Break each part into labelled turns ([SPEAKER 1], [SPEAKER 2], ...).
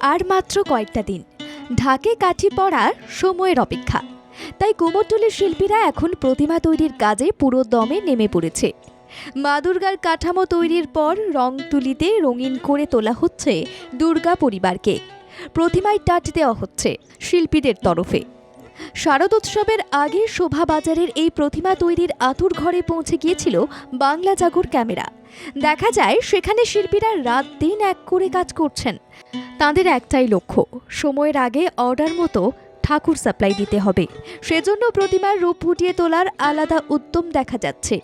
[SPEAKER 1] আর মাত্র কয়েকটা দিন, ঢাকে কাঠি পড়ার সময়ের অপেক্ষা। তাই কুমোরটুলির শিল্পীরা এখন প্রতিমা তৈরির কাজে পুরো দমে নেমে পড়েছে। মা দুর্গার কাঠামো তৈরির পর রং তুলিতে রঙিন করে তোলা হচ্ছে দুর্গা পরিবারকে। প্রতিমায় টাচ দেওয়া হচ্ছে শিল্পীদের তরফে। শারদোৎসবের আগে শোভাবাজারের এই প্রতিমা তৈরির আতুর ঘরে পৌঁছে গিয়েছিল বাংলা জাগর ক্যামেরা। দেখা যায়, সেখানে শিল্পীরা রাত দিন এক করে কাজ করছেন। তাদের একটাই লক্ষ্য, সময়ের আগে অর্ডার মতো ঠাকুর সাপ্লাই দিতে হবে। সেজন্য প্রতিমার রূপ ফুটিয়ে তোলার আলাদা উদ্যম দেখা যাচ্ছে।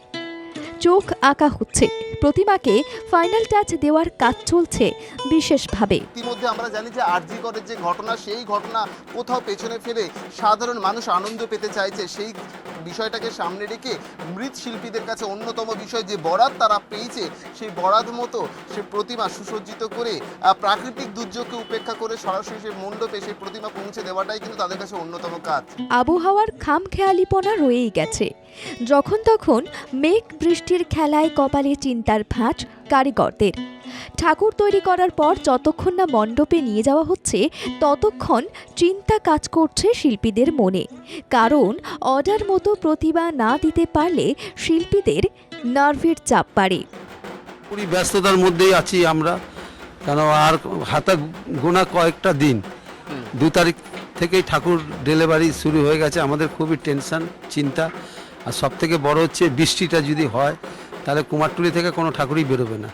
[SPEAKER 1] চোখ আঁকা হচ্ছে। প্রতিমাকে ফাইনাল টাচ দেওয়ার কাজ চলছে বিশেষভাবে।
[SPEAKER 2] ইতিমধ্যে আমরা জানি যে আরজি করের যে ঘটনা, সেই ঘটনা কোথাও পেছনে ফেলে সাধারণ মানুষ আনন্দ পেতে চাইছে। সেই বিষয়টাকে সামনে রেখে মৃৎ শিল্পীদের কাছে অন্যতম বিষয় যে বরাত তারা পেয়েছে, সেই বরাত মতো সে প্রতিমা সুসজ্জিত করে প্রাকৃতিক দুর্যোগকে উপেক্ষা করে সরাসরি সেই মণ্ডপে সেই প্রতিমা পৌঁছে দেওয়াটাই কিন্তু তাদের কাছে অন্যতম কাজ।
[SPEAKER 1] আবহাওয়ার খামখেয়ালিপনা রয়েই গেছে। যখন তখন মেঘ বৃষ্টির খেলায় কপালে চিন্তার ভাঁজ কারিগরদের। ঠাকুর তৈরি করার পর যতক্ষণ না মণ্ডপে নিয়ে যাওয়া হচ্ছে, ততক্ষণ চিন্তা কাজ করছে শিল্পীদের মনে। কারণ অর্ডার মতো প্রতিভা না দিতে পারলে শিল্পীদের নার্ভের চাপ
[SPEAKER 3] পুরি ব্যস্ততার মধ্যেই আছি আমরা, কেন আর হাতে গোনা কয়েকটা দিন। দু তারিখ থেকেই ঠাকুর ডেলিভারি শুরু হয়ে গেছে, আমাদের খুবই টেনশন, চিন্তা। আর সব থেকে বড় হচ্ছে বৃষ্টিটা যদি হয়, তাহলে কুমারটুলি থেকে কোনো ঠাকুরই বেরোবে না।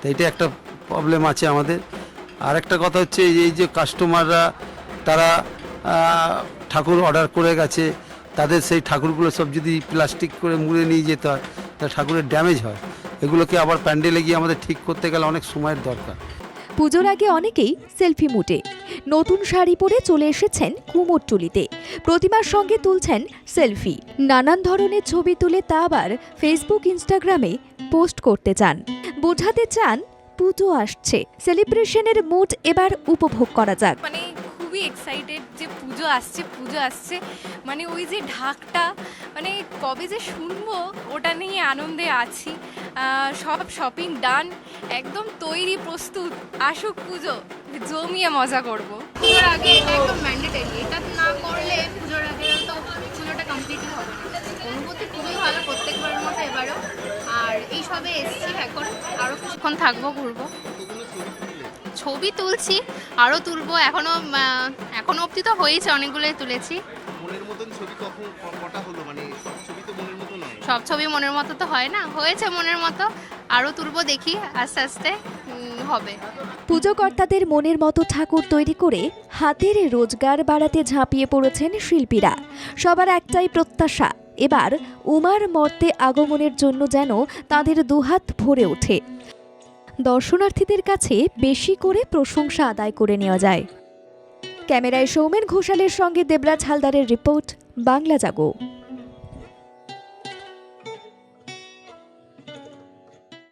[SPEAKER 3] তো এটা একটা প্রবলেম আছে আমাদের। আর একটা কথা হচ্ছে এই যে কাস্টমাররা তারা ঠাকুর অর্ডার করে গেছে, তাদের সেই ঠাকুরগুলো সব যদি প্লাস্টিক করে মুড়ে নিয়ে যেতে হয় তাহলে ঠাকুরের ড্যামেজ হয়। এগুলোকে আবার প্যান্ডেলে গিয়ে আমাদের ঠিক করতে গেলে অনেক সময়ের দরকার।
[SPEAKER 1] পুজোর আগে অনেকেই সেলফি মুটে। নতুন শাড়ি পরে চলে এসেছেন কুমোরটুলিতে। প্রতিমার সঙ্গে তুলছেন সেলফি নানান ধরনের ছবি তুলে তা আবার ফেসবুক ইনস্টাগ্রামে পোস্ট করতে চান। বোঝাতে চান পুজো আসছে। সেলিব্রেশনের মুড এবার উপভোগ করা যাক।
[SPEAKER 4] মানে খুবই এক্সাইটেড যে পুজো আসছে পুজো আসছে। মানে ওই যে ঢাকটা মানে কবে যে শুনব ওটা নিয়ে আনন্দে আছি। সব শপিং ডান একদম তৈরি প্রস্তুত। আসুক পুজো জমিয়ে মজা করব।
[SPEAKER 5] আগে এটা একদম ম্যান্ডেটারি এটা না করলে পুজোর আগে তো পুজোটা কমপ্লিটই হবে না অনুভূতি খুবই ভালো প্রত্যেকবারের মতো এবারও আর এই সবে এসছি এখন আরও কিছুক্ষণ থাকব ঘুরবো। ছবি তুলছি আরও তুলবো এখনও এখনও অবধি তো হয়েছে অনেকগুলোই তুলেছি।
[SPEAKER 2] মনের মতন ছবি কখন কটা হলো? মানে সব ছবি মনের মতো নয়।
[SPEAKER 5] সব ছবি মনের মতো তো হয় না হয়েছে মনের মতো আরও তুলবো দেখি আস্তে আস্তে হবে।
[SPEAKER 1] পুজোকর্তাদের মনের মতো ঠাকুর তৈরি করে হাতের রোজগার বাড়াতে ঝাঁপিয়ে পড়েছেন শিল্পীরা। সবার একটাই প্রত্যাশা এবার উমার মর্তে আগমনের জন্য যেন তাদের দুহাত ভরে ওঠে। দর্শনার্থীদের কাছে বেশি করে প্রশংসা আদায় করে নেওয়া যায়। ক্যামেরায় সৌমেন ঘোষালের সঙ্গে দেবরাজ হালদারের রিপোর্ট, বাংলা জাগো।